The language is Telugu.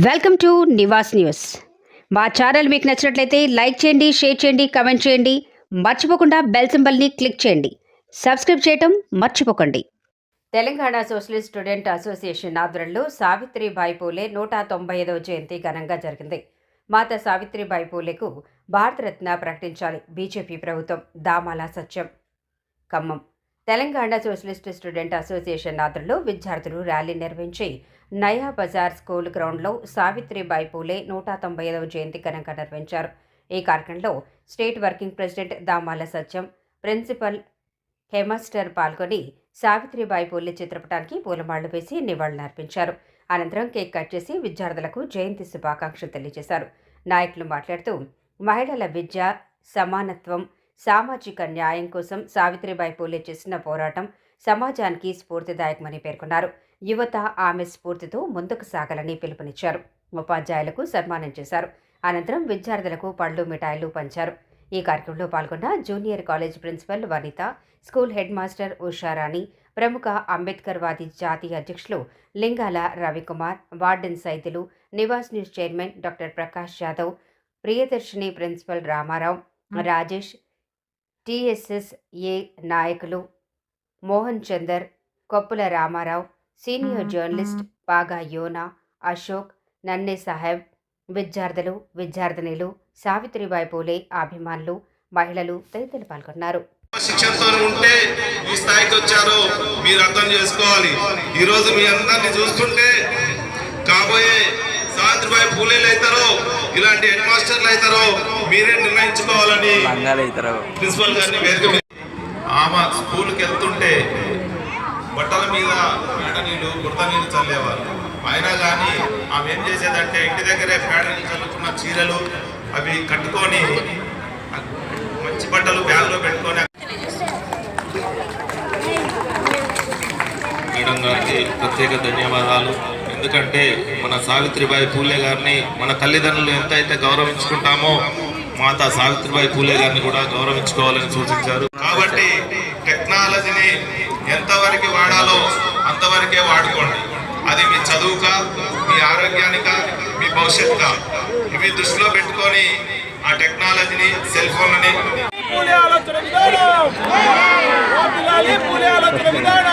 Welcome to Nivas news. మా ఛానల్ మీకు నచ్చినట్లయితే లైక్ చేయండి షేర్ చేయండి కమెంట్ చేయండి. మర్చిపోకుండా బెల్ సింబల్ని క్లిక్ చేయండి. సబ్స్క్రైబ్ చేయటం మర్చిపోకండి. తెలంగాణ సోషలిస్ట్ స్టూడెంట్ అసోసియేషన్ ఆధ్వర్యంలో సావిత్రిబాయి పూలే నూట తొంభై ఐదవ జయంతి ఘనంగా జరిగింది. మాత సావిత్రిబాయి పూలేకు భారతరత్న ప్రకటించాలి. బీజేపీ ప్రభుత్వం Damala Satyam. Khammam. Telangana socialist student association ఆధ్వర్యంలో విద్యార్థులు ర్యాలీ నిర్వహించి నయా బజార్ స్కూల్ గ్రౌండ్లో సావిత్రిబాయి పూలే నూట తొంభై ఐదవ జయంతి ఘనంగా నిర్వహించారు. ఈ కార్యక్రమంలో state working president Damala Satyam principal headmaster పాల్గొని సావిత్రిబాయి పూలే చిత్రపటానికి పూలమాళ్ళు వేసి నివాళులర్పించారు అనంతరం కేక్ కట్ చేసి విద్యార్థులకు జయంతి శుభాకాంక్షలు తెలియజేశారు. నాయకులు మాట్లాడుతూ మహిళల విద్య సమానత్వం సామాజిక న్యాయం కోసం సావిత్రిబాయి పూలే చేసిన పోరాటం సమాజానికి స్ఫూర్తిదాయకమని పేర్కొన్నారు. యువత ఆమె స్ఫూర్తితో ముందుకు సాగాలని పిలుపునిచ్చారు. ఉపాధ్యాయులకు సన్మానం చేశారు. అనంతరం విద్యార్థులకు పళ్ళు మిఠాయిలు పంచారు. ఈ కార్యక్రమంలో పాల్గొన్న junior college principal Vanitha school head master Usharani ప్రముఖ అంబేద్కర్ వాది జాతీయ అధ్యక్షులు Lingala Ravikumar warden Saidulu Nivas news chairman doctor Prakash Yadav Priyadarshini principal Ramarao Rajesh TSS A నాయకులు మోహన్ చందర్ కొప్పుల రామారావు సీనియర్ జర్నలిస్ట్ పాగా యోనా అశోక్ నన్నే సాహెబ్ విద్యార్థులు విద్యార్థినిలు సావిత్రిబాయి పూలే అభిమానులు మహిళలు తదితరులు పాల్గొన్నారు. శిక్షణతో ఉంటే ఈ స్థాయికి వచ్చారో మీరు అర్థం చేసుకోవాలి. ఈ రోజు మీ అందరిని చూస్తుంటే కాబోయే సావిత్రిబాయి పూలేలు అవుతారో ఇలాంటి హెడ్ మాస్టర్లు అవుతారో మీరే నిర్ణయించుకోవాలని ప్రిన్సిపల్ గారిని వేదిక ఆమె స్కూల్కి వెళ్తుంటే బట్టల మీద పేడ నీళ్ళు గుర్త నీళ్ళు చల్లేవారు. అయినా కానీ ఆమె ఏం చేసేదంటే ఇంటి దగ్గరే పేడ నీళ్ళు చల్లుకున్న చీరలు అవి కట్టుకొని మంచి బట్టలు బ్యాగ్లో పెట్టుకొని మేడం గారికి ప్రత్యేక ధన్యవాదాలు. ఎందుకంటే మన సావిత్రిబాయి పూలే గారిని మన తల్లిదండ్రులు ఎంతైతే గౌరవించుకుంటామో మాతా సావిత్రిబాయి పూలే గారిని కూడా గౌరవించుకోవాలని సూచించారు. కాబట్టి టెక్నాలజీని ఎంతవరకు వాడాలో అంతవరకే వాడుకోండి. అది మీ చదువుక మీ ఆరోగ్యానిక మీ భవిష్యత్తుక. ఇవి దృష్టిలో పెట్టుకొని ఆ టెక్నాలజీని సెల్ ఫోన్లని పూలే ఆలోచన విధానం.